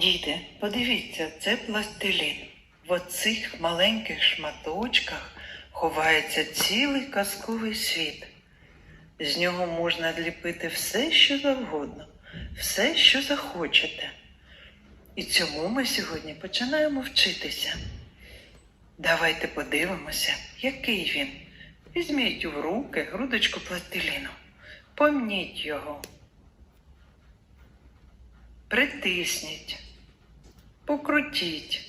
Діти, подивіться, це пластилін. В оцих маленьких шматочках ховається цілий казковий світ. З нього можна ліпити все, що завгодно, все, що захочете. І цьому ми сьогодні починаємо вчитися. Давайте подивимося, який він. Візьміть в руки грудочку пластиліну, помніть його, притисніть, покрутіть,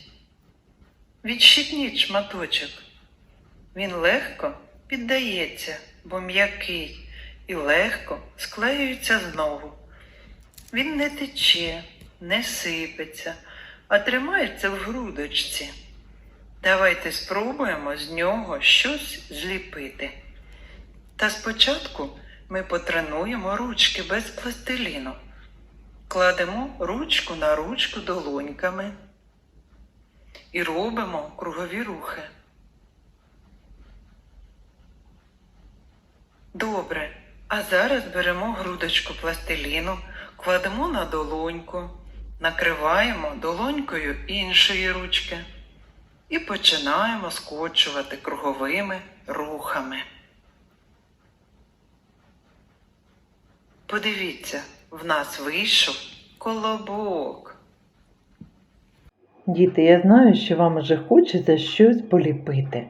відщипніть шматочок. Він легко піддається, бо м'який і легко склеюється знову. Він не тече, не сипеться, а тримається в грудочці. Давайте спробуємо з нього щось зліпити. Та спочатку ми потренуємо ручки без пластиліну. Кладемо ручку на ручку долоньками і робимо кругові рухи. Добре, а зараз беремо грудочку пластиліну, кладемо на долоньку, накриваємо долонькою іншої ручки і починаємо скочувати круговими рухами. Подивіться, в нас вийшов колобок. Діти, я знаю, що вам вже хочеться щось поліпити.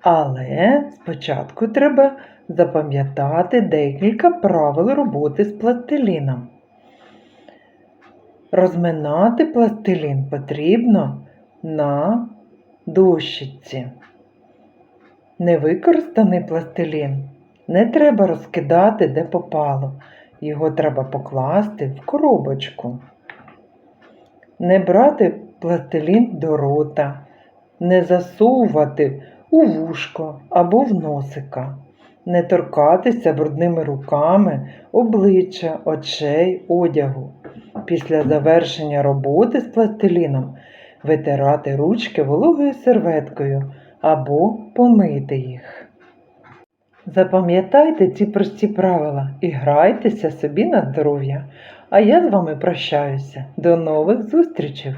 Але спочатку треба запам'ятати декілька правил роботи з пластиліном. Розминати пластилін потрібно на дощиці. Невикористаний пластилін не треба розкидати де попало. Його треба покласти в коробочку. Не брати пластилін до рота, не засовувати у вушко або в носика, не торкатися брудними руками обличчя, очей, одягу. Після завершення роботи з пластиліном витирати ручки вологою серветкою або помити їх. Запам'ятайте ці прості правила і грайтеся собі на здоров'я. А я з вами прощаюся. До нових зустрічей!